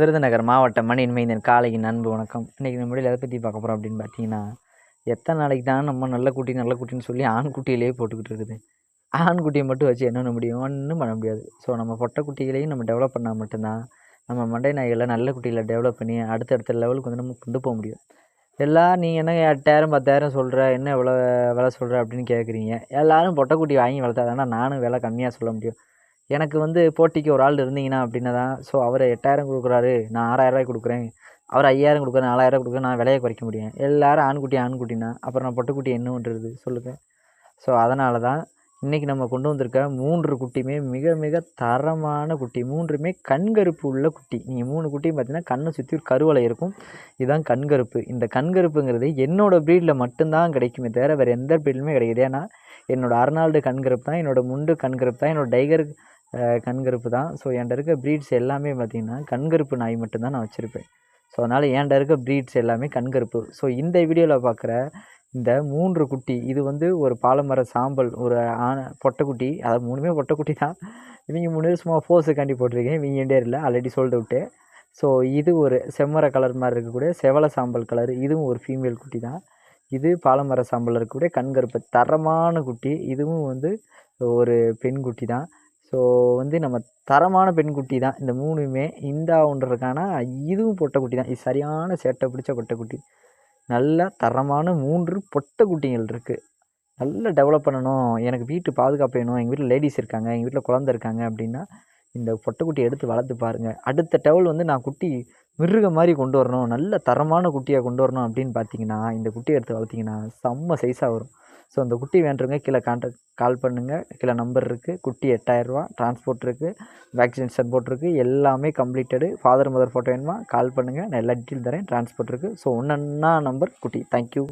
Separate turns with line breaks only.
விருதுநகர் மாவட்டம் மணியின் மைந்தன் காலையின் அன்பு வணக்கம். இன்றைக்கி நம்ம முடியல எதை பற்றி பார்க்க போகிறோம் அப்படின்னு பார்த்தீங்கன்னா எத்தனை நாளைக்கு தான் நம்ம நல்ல குட்டி நல்ல குட்டின்னு சொல்லி ஆண் குட்டியிலேயே போட்டுக்கிட்டு இருக்குது. ஆண் குட்டியை மட்டும் வச்சு என்ன பண்ண முடியும்? ஒன்றும் பண்ண முடியாது. ஸோ நம்ம பொட்டை குட்டிகளையும் நம்ம டெவலப் பண்ணால் மட்டும்தான் நம்ம மண்டை நாய்களை நல்ல குட்டியில் டெவலப் பண்ணி அடுத்தடுத்த லெவலுக்கு வந்து நம்ம கொண்டு போக முடியும். எல்லாம் நீ என்ன எட்டாயிரம் பத்தாயிரம் சொல்கிற என்ன எவ்வளோ விலை சொல்கிற அப்படின்னு கேட்குறீங்க எல்லாரும் பொட்டைக்குட்டி வாங்கி வளர்த்தா தானே நானும் விலை கம்மியாக சொல்ல முடியும். எனக்கு வந்து போட்டிக்கு ஒரு ஆள் இருந்தீங்கன்னா அப்படின்னா தான். ஸோ அவர் எட்டாயிரம் கொடுக்குறாரு நான் ஆறாயிரரூவாய் கொடுக்குறேன். அவர் ஐயாயிரம் கொடுக்குறேன் நாலாயிரம் கொடுக்குறேன் நான் விலையை குறைக்க முடியும். எல்லாரும் ஆண்குட்டி ஆண்குட்டினா அப்புறம் நான் பொட்டுக்குட்டி என்ன பண்ணுறது சொல்லுங்கள் ஸோ அதனால தான் இன்றைக்கி நம்ம கொண்டு வந்திருக்க மூன்று குட்டியுமே மிக மிக தரமான குட்டி. மூன்றுமே கண்கருப்பு உள்ள குட்டி. நீங்கள் மூணு குட்டியும் பார்த்தீங்கன்னா கண்ணை சுற்றி ஒரு கருவலை இருக்கும். இதுதான் கண்கருப்பு. இந்த கண்கருப்புங்கிறது என்னோடய ப்ரீடில் மட்டும்தான் கிடைக்குமே தவிர வேறு எந்த ப்ரீட்லுமே கிடைக்குது ஏன்னா என்னோடய அர்னால்டு கண்கருப்பு தான் என்னோடய முண்டு கண்கருப்பு தான் என்னோடய டைகர் கண்கருப்பு தான். ஸோ என்கிட்ட இருக்க ப்ரீட்ஸ் எல்லாமே பார்த்திங்கன்னா கண்கருப்பு நாய் மட்டும்தான் நான் வச்சுருப்பேன். ஸோ அதனால் என்கிட்ட இருக்க ப்ரீட்ஸ் எல்லாமே கண்கருப்பு. ஸோ இந்த வீடியோவில் பார்க்குற இந்த மூன்று குட்டி இது வந்து ஒரு பாலமர சாம்பல் ஒரு ஆன பொட்டைக்குட்டி அதாவது மூணுமே பொட்டைக்குட்டி தான். இவங்க மூணு பேர் சும்மா ஃபோர்ஸுக்காண்டி போட்டிருக்கேன். இவங்க இல்லை ஆல்ரெடி சொல்லிட்டு விட்டு ஸோ இது ஒரு செம்மர கலர் மாதிரி இருக்கக்கூடிய செவல சாம்பல் கலர் இதுவும் ஒரு ஃபீமேல் குட்டி தான். இது பாலமர சாம்பல் இருக்கக்கூடிய கண்கருப்பு தரமான குட்டி இதுவும் வந்து ஒரு பெண் குட்டி தான். ஸோ வந்து நம்ம தரமான பெண்குட்டி தான். இந்த மூணுமே இந்தா ஒன்றுக்கான இதுவும் பொட்டைக்குட்டி தான். இது சரியான சேட்டை பிடிச்ச பொட்டைக்குட்டி நல்ல தரமான மூன்று பொட்டைக்குட்டிகள் இருக்குது நல்லா டெவலப் பண்ணணும். எனக்கு வீட்டு பாதுகாப்பு வேணும். எங்கள் வீட்டில் லேடிஸ் இருக்காங்க. எங்கள் வீட்டில் குழந்த இருக்காங்க அப்படின்னா இந்த பொட்டைக்குட்டியை எடுத்து வளர்த்து பாருங்கள் அடுத்த டெவல் வந்து நான் குட்டி மிருக மாதிரி கொண்டு வரணும். நல்ல தரமான குட்டியாக கொண்டு வரணும் அப்படின்னு பார்த்தீங்கன்னா இந்த குட்டியை எடுத்து வளர்த்திங்கன்னா செம்ம சைஸாக வரும். ஸோ அந்த குட்டி வேண்டுறவங்க கீழே கான்டாக்ட் கால் பண்ணுங்கள் கீழே நம்பர் இருக்குது குட்டி எட்டாயிரரூவா டிரான்ஸ்போர்ட் இருக்குது வேக்சினேஷன் போட்டிருக்கு எல்லாமே கம்ப்ளீட்டடு ஃபாதர் மதர் ஃபோட்டோ வேணுமா? கால் பண்ணுங்கள் நான் எல்லா டீட்டெயில் தரேன். டிரான்ஸ்போர்ட் இருக்குது ஸோ ஒன்றா நம்பர் குட்டி. தேங்க்யூ